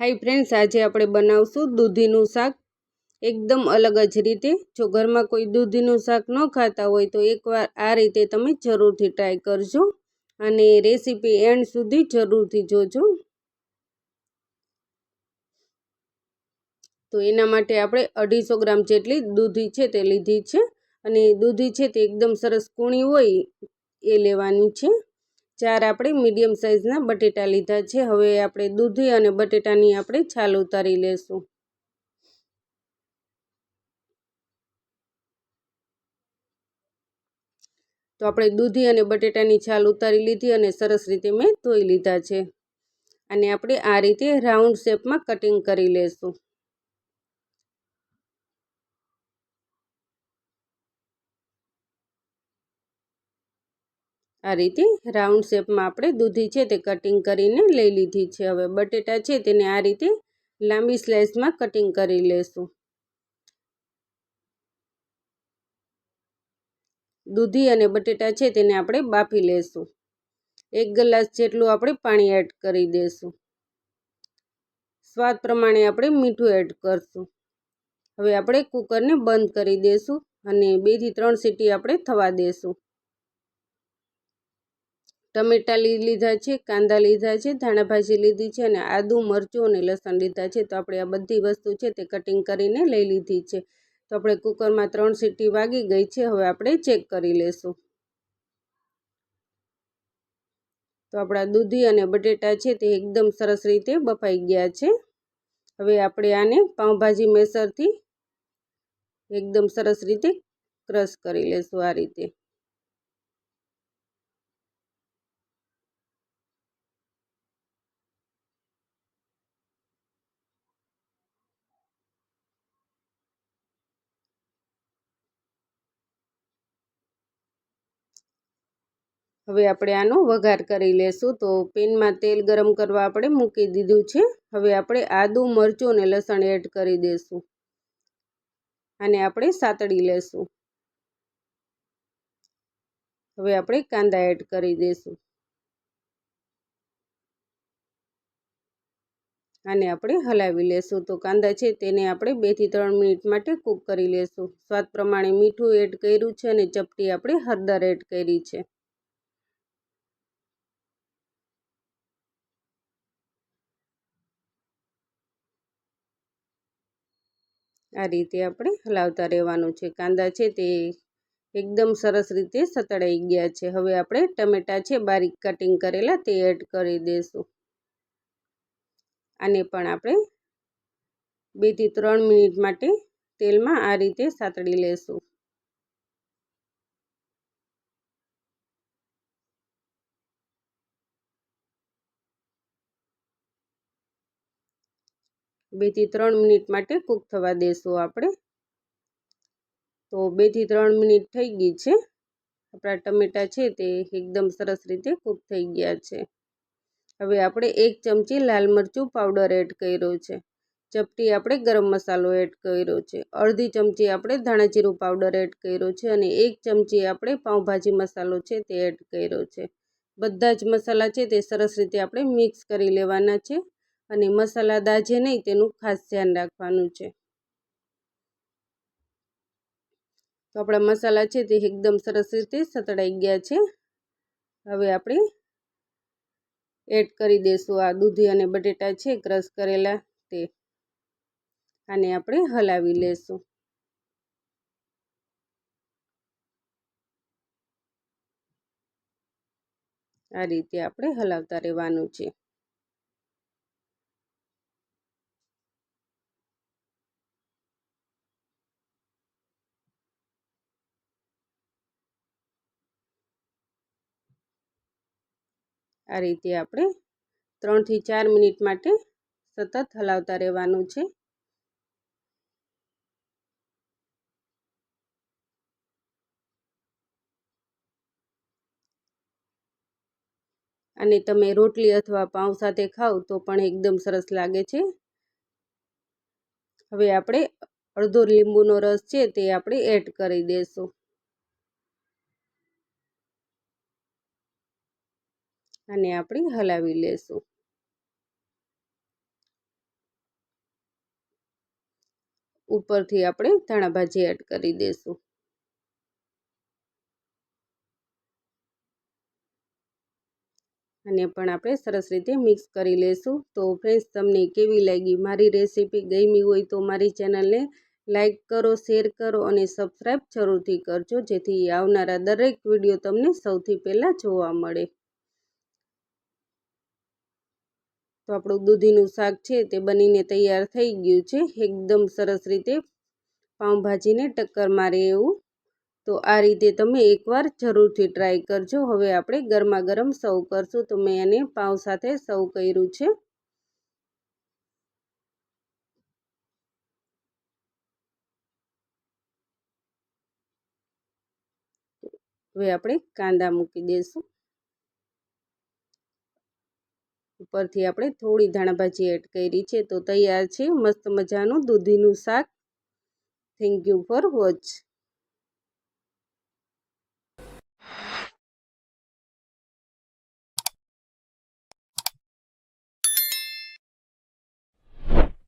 High friends આજે આપણે બનાવશું દૂધીનું શાક. એકદમ અલગ જ રીતે. જો ઘરમાં કોઈ દૂધીનું શાક ન ખાતા હોય તો એકવાર આ રીતે તમે જરૂરથી ટ્રાય કરજો અને રેસીપી એન્ડ સુધી જરૂરથી જોજો. તો એના માટે આપણે અઢીસો ગ્રામ જેટલી દૂધી છે તે લીધી છે અને દૂધી છે તે એકદમ સરસ કૂણી હોય એ લેવાની છે. ચાર આપણે મીડિયમ સાઇઝના બટેટા લીધા છે. હવે આપણે દૂધી અને બટેટાની આપણે છાલ ઉતારી લેશું. તો આપણે દૂધી અને બટેટાની છાલ ઉતારી લીધી અને સરસ રીતે મેં ધોઈ લીધા છે. અને આપણે આ રીતે રાઉન્ડ શેપમાં કટિંગ કરી લેશું. આ રીતે રાઉન્ડ શેપમાં આપણે દૂધી છે તે કટિંગ કરીને લઈ લીધી છે. હવે બટેટા છે તેને આ રીતે લાંબી સ્લાઇસમાં કટિંગ કરી લેશું. દૂધી અને બટેટા છે તેને આપણે બાફી લેશું. એક ગ્લાસ જેટલું આપણે પાણી એડ કરી દઈશું સ્વાદ પ્રમાણે આપણે મીઠું એડ કરશું. હવે આપણે કુકરને બંધ કરી દઈશું અને બેથી ત્રણ સીટી આપણે થવા દઈશું ટમેટા લીધા છે, કાંદા લીધા છે, ધાણા ભાજી લીધી છે અને આદુ, મરચું અને લસણ લીધા છે. તો આપણે આ બધી વસ્તુ છે તે કટિંગ કરીને લઈ લીધી છે. તો આપણે કુકરમાં ત્રણ સીટી વાગી ગઈ છે. હવે આપણે ચેક કરી લેશું. તો આપણા દૂધી અને બટેટા છે તે એકદમ સરસ રીતે બફાઈ ગયા છે. હવે આપણે આને પાઉંભાજી મેસરથી એકદમ સરસ રીતે ક્રશ કરી લેશું આ રીતે. હવે આપણે આનો વઘાર કરી લેશું. તો પેનમાં તેલ ગરમ કરવા આપણે મૂકી દીધું છે. હવે આપણે આદું, મરચું અને લસણ એડ કરી દઈશું અને આપણે સાતડી લેશું. હવે આપણે કાંદા એડ કરી દઈશું આને આપણે હલાવી લેશું. તો કાંદા છે તેને આપણે બેથી ત્રણ મિનિટ માટે કૂક કરી લેશું. સ્વાદ પ્રમાણે મીઠું એડ કર્યું છે અને ચપટી આપણે હળદર એડ કરી છે. આ રીતે આપણે હલાવતા રહેવાનું છે. કાંદા છે તે એકદમ સરસ રીતે સતળાઈ ગયા છે. હવે આપણે ટમેટાં છે બારીક કટિંગ કરેલા તે એડ કરી દઈશું આને પણ આપણે બેથી ત્રણ મિનિટ માટે તેલમાં આ રીતે સાતળી લેશું. બેથી ત્રણ મિનિટ માટે કૂક થવા દેશું આપણે. તો બેથી ત્રણ મિનિટ થઈ ગઈ છે. આપણા ટમેટાં છે તે એકદમ સરસ રીતે કૂક થઈ ગયા છે. હવે આપણે એક ચમચી લાલ મરચું પાવડર એડ કર્યો છે. ચપટી આપણે ગરમ મસાલો એડ કર્યો છે. અડધી ચમચી આપણે ધાણાજીરું પાવડર એડ કર્યો છે અને એક ચમચી આપણે પાઉંભાજી મસાલો છે તે એડ કર્યો છે. બધા જ મસાલા છે તે સરસ રીતે આપણે મિક્સ કરી લેવાના છે. અને મસાલા દાજે નહીં, તેનું ખાસ ધ્યાન રાખવાનું છે. તો આપણા મસાલા છે તે એકદમ સરસ રીતે સતળાઈ ગયા છે. હવે આપણે એડ કરી દઈશું આ દૂધી અને બટેટા છે, ક્રશ કરેલા તે. આને આપણે હલાવી લેશું. આ રીતે આપણે હલાવતા રહેવાનું છે. આ રીતે આપણે ત્રણથી ચાર મિનિટ માટે સતત હલાવતા રહેવાનું છે. અને તમે રોટલી અથવા પાઉં સાથે ખાઓ તો પણ એકદમ સરસ લાગે છે. હવે આપણે અડધો લીંબુનો રસ છે તે આપણે એડ કરી દઈશું અને આપણે હલાવી લેશું. ઉપરથી આપણે ધાણા ભાજી એડ કરી દઈશું અને પણ આપણે સરસ રીતે મિક્સ કરી લેશું. તો ફ્રેન્ડ્સ તમને કેવી લાગી મારી રેસીપી? ગમી હોય તો મારી ચેનલને લાઈક કરો, શેર કરો અને સબસ્ક્રાઈબ જરૂરથી કરજો, જેથી આવનારા દરેક વીડિયો તમને સૌથી પહેલાં જોવા મળે. તો આપણું દૂધીનું શાક છે તે બનીને તૈયાર થઈ ગયું છે. એકદમ સરસ રીતે પાઉંભાજીને ટક્કર મારે એવું. તો આ રીતે તમે એકવાર જરૂરથી ટ્રાય કરજો. હવે આપણે ગરમા ગરમ સર્વ કરશું. તો મેં એને પાઉં સાથે સર્વ કર્યું છે. હવે આપણે કાંદા મૂકી દઈશું ઉપરથી આપણે થોડી ધાણાભાજી એડ કરી છે તો તૈયાર છે. મસ્ત મજાનું દૂધીનું શાક. Thank you for watch